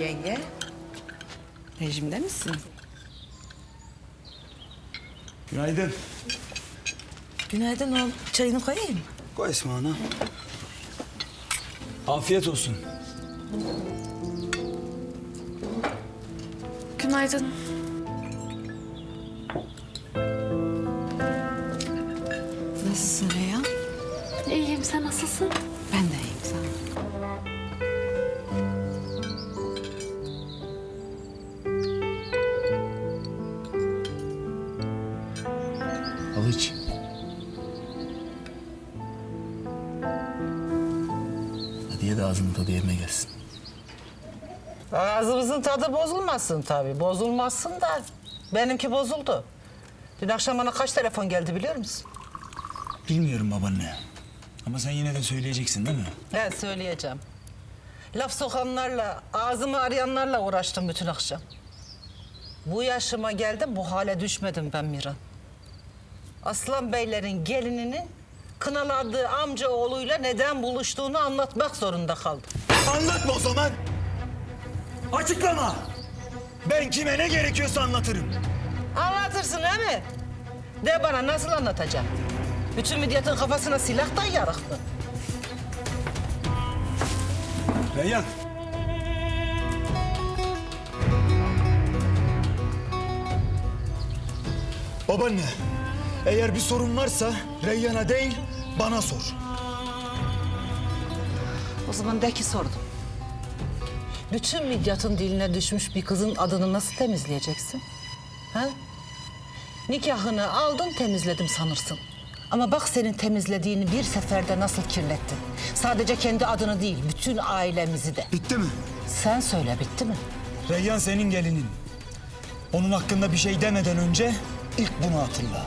Yenge. Rejimde misin? Günaydın. Günaydın oğlum. Çayını koyayım. Koy Esma ana. Afiyet olsun. Günaydın. Hadi ye de ağzının tadı yerine gelsin. Ağzımızın tadı bozulmasın tabii. Bozulmasın da benimki bozuldu. Dün akşam bana kaç telefon geldi biliyor musun? Bilmiyorum babaanne. Ama sen yine de söyleyeceksin değil mi? He söyleyeceğim. Laf sokanlarla, ağzımı arayanlarla uğraştım bütün akşam. Bu yaşıma geldim, bu hale düşmedim ben Miran. Aslan Beylerin gelininin kınaladığı amca oğluyla neden buluştuğunu anlatmak zorunda kaldım. Anlatma o zaman. Açıklama. Ben kime ne gerekiyorsa anlatırım. Anlatırsın değil mi? De bana nasıl anlatacağım? Bütün midyatın kafasına silah dayayarak mı? Reyhan. Babaanne, eğer bir sorun varsa Reyhan'a değil bana sor. O zaman de ki sordum. Bütün midyatın diline düşmüş bir kızın adını nasıl temizleyeceksin? Ha? Nikahını aldın temizledim sanırsın. Ama bak senin temizlediğini bir seferde nasıl kirlettin. Sadece kendi adını değil, bütün ailemizi de. Bitti mi? Sen söyle bitti mi? Reyhan senin gelinin. Onun hakkında bir şey demeden önce ilk bunu hatırla.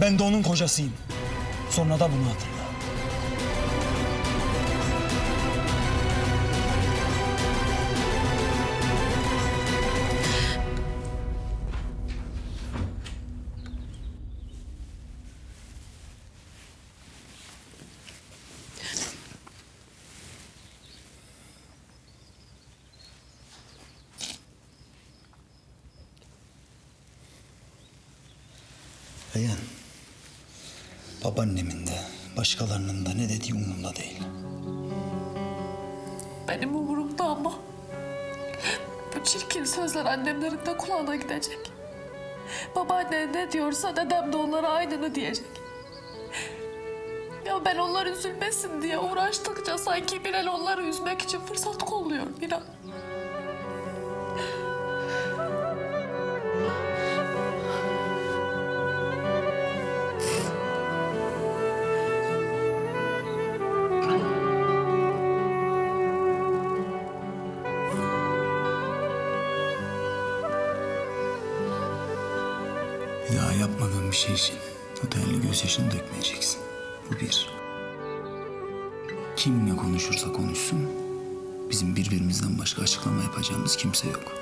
Ben de onun kocasıyım. Sonra da bunu hatırla. Reyhan, babaannemin de başkalarının da ne dediği umurumda değil. Benim umurumda ama. Bu çirkin sözler annemlerin de kulağına gidecek. Babaanne ne diyorsa dedem de onlara aynını diyecek. Ya ben onlar üzülmesin diye uğraştıkça sanki Bilal onları üzmek için fırsat kolluyor Miran. Bir daha yapmadığın bir şey için o değerli gözyaşını dökmeyeceksin. Bu bir. Kimle konuşursa konuşsun, bizim birbirimizden başka açıklama yapacağımız kimse yok.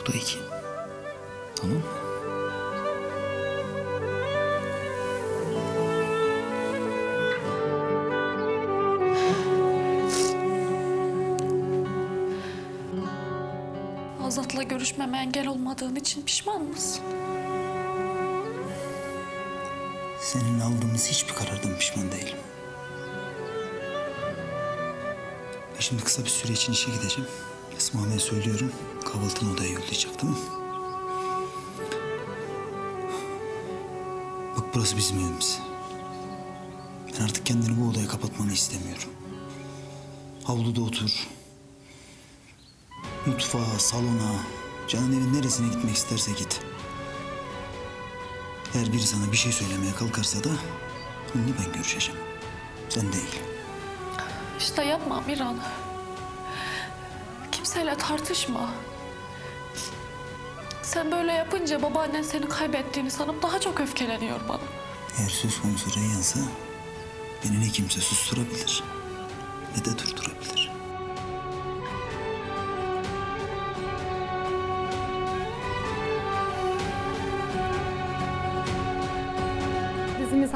Bu da iki. Tamam mı? Azat'la görüşmeme engel olmadığın için pişman mısın? Senin aldığımız hiçbir karardan pişman değilim. Ben şimdi kısa bir süre için işe gideceğim. Esma Bey'e söylüyorum. Kahvaltını odaya yollayacak tamam mı? Bak burası bizim evimiz. Ben artık kendini bu odaya kapatmanı istemiyorum. Havluda otur. Mutfağa, salona, canın evin neresine gitmek isterse git. Eğer biri sana bir şey söylemeye kalkarsa da onunla ben görüşeceğim. Sen değil. İşte yapma Miran. Kimseyle tartışma. Sen böyle yapınca babaannen seni kaybettiğini sanıp daha çok öfkeleniyor bana. Eğer söz konusu Reyhan'sa beni ne kimse susturabilir ne de durdurabilir.